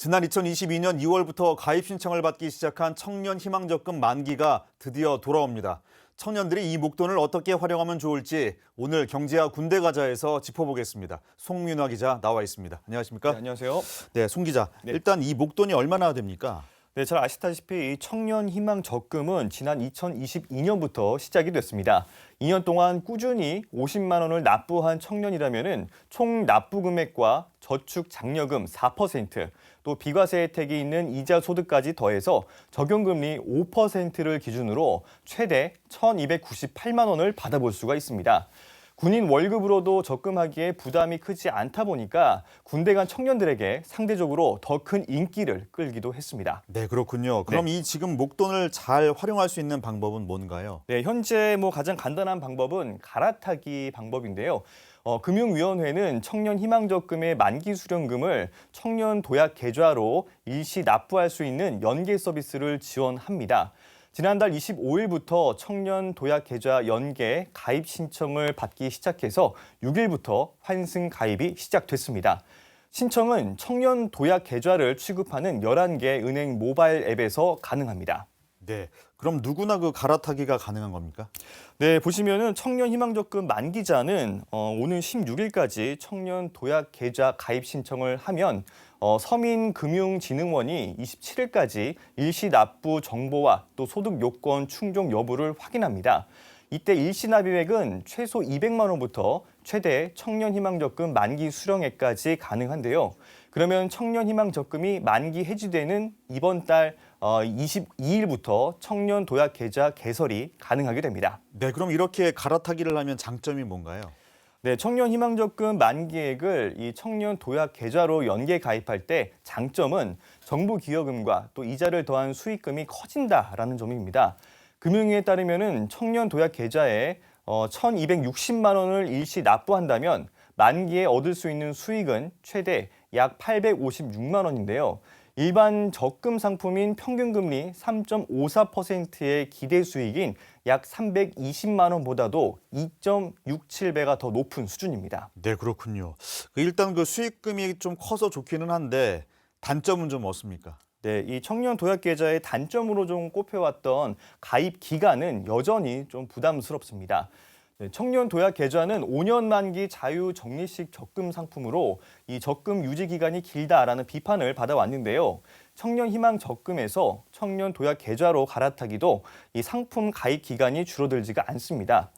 지난 2022년 2월부터 가입 신청을 받기 시작한 청년 희망적금 만기가 드디어 돌아옵니다. 청년들이 이 목돈을 어떻게 활용하면 좋을지 오늘 경제와 군대 가자에서 짚어보겠습니다. 송민화 기자 나와 있습니다. 안녕하십니까? 네, 안녕하세요. 네, 송 기자. 네. 일단 이 목돈이 얼마나 됩니까? 네, 잘 아시다시피 이 청년 희망 적금은 지난 2022년부터 시작이 됐습니다. 2년 동안 꾸준히 50만 원을 납부한 청년이라면은 총 납부 금액과 저축 장려금 4%, 또 비과세 혜택이 있는 이자 소득까지 더해서 적용 금리 5%를 기준으로 최대 1,298만 원을 받아볼 수가 있습니다. 군인 월급으로도 적금하기에 부담이 크지 않다 보니까 군대 간 청년들에게 상대적으로 더 큰 인기를 끌기도 했습니다. 네, 그렇군요. 그럼 이 지금 목돈을 잘 활용할 수 있는 방법은 뭔가요? 네, 현재 뭐 가장 간단한 방법은 갈아타기 방법인데요. 어, 금융위원회는 청년 희망적금의 만기 수령금을 청년 도약 계좌로 일시 납부할 수 있는 연계 서비스를 지원합니다. 지난달 25일부터 청년 도약 계좌 연계 가입 신청을 받기 시작해서 6일부터 환승 가입이 시작됐습니다. 신청은 청년 도약 계좌를 취급하는 11개 은행 모바일 앱에서 가능합니다. 네. 그럼 누구나 그 갈아타기가 가능한 겁니까? 네, 보시면은 청년 희망적금 만기자는 어, 오는 16일까지 청년 도약 계좌 가입 신청을 하면 어, 서민금융진흥원이 27일까지 일시 납부 정보와 또 소득 요건 충족 여부를 확인합니다. 이때 일시 납입액은 최소 200만 원부터 최대 청년 희망 적금 만기 수령액까지 가능한데요. 그러면 청년 희망 적금이 만기 해지되는 이번 달 어, 22일부터 청년 도약 계좌 개설이 가능하게 됩니다. 네, 그럼 이렇게 갈아타기를 하면 장점이 뭔가요? 네, 청년 희망 적금 만기액을 이 청년 도약 계좌로 연계 가입할 때 장점은 정부 기여금과 또 이자를 더한 수익금이 커진다라는 점입니다. 금융위에 따르면은 청년 도약 계좌에 어, 1,260만 원을 일시 납부한다면 만기에 얻을 수 있는 수익은 최대 약 856만 원인데요. 일반 적금 상품인 평균 금리 3.54%의 기대 수익인 약 320만 원보다도 2.67배가 더 높은 수준입니다. 네, 그렇군요. 그 일단 그 수익금이 좀 커서 좋기는 한데 단점은 좀 없습니까? 네, 이 청년 도약 계좌의 단점으로 좀 꼽혀왔던 가입 기간은 여전히 좀 부담스럽습니다. 네, 청년 도약 계좌는 5년 만기 자유 적립식 적금 상품으로 이 적금 유지 기간이 길다라는 비판을 받아왔는데요. 청년 희망 적금에서 청년 도약 계좌로 갈아타기도 이 상품 가입 기간이 줄어들지가 않습니다.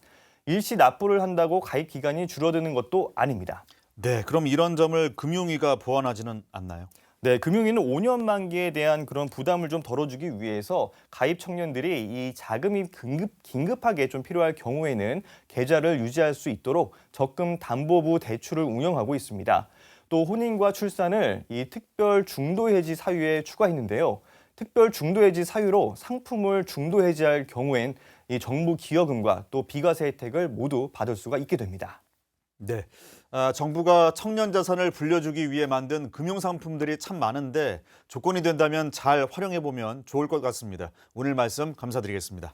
일시 납부를 한다고 가입 기간이 줄어드는 것도 아닙니다. 네, 그럼 이런 점을 금융위가 보완하지는 않나요? 네, 금융위는 5년 만기에 대한 그런 부담을 좀 덜어주기 위해서 가입 청년들이 이 자금이 긴급, 긴급하게 좀 필요할 경우에는 계좌를 유지할 수 있도록 적금 담보부 대출을 운영하고 있습니다. 또 혼인과 출산을 이 특별 중도 해지 사유에 추가했는데요. 특별 중도 해지 사유로 상품을 중도 해지할 경우엔 이 정부 기여금과 또 비과세 혜택을 모두 받을 수가 있게 됩니다. 네. 아, 정부가 청년 자산을 불려주기 위해 만든 금융 상품들이 참 많은데 조건이 된다면 잘 활용해 보면 좋을 것 같습니다. 오늘 말씀 감사드리겠습니다.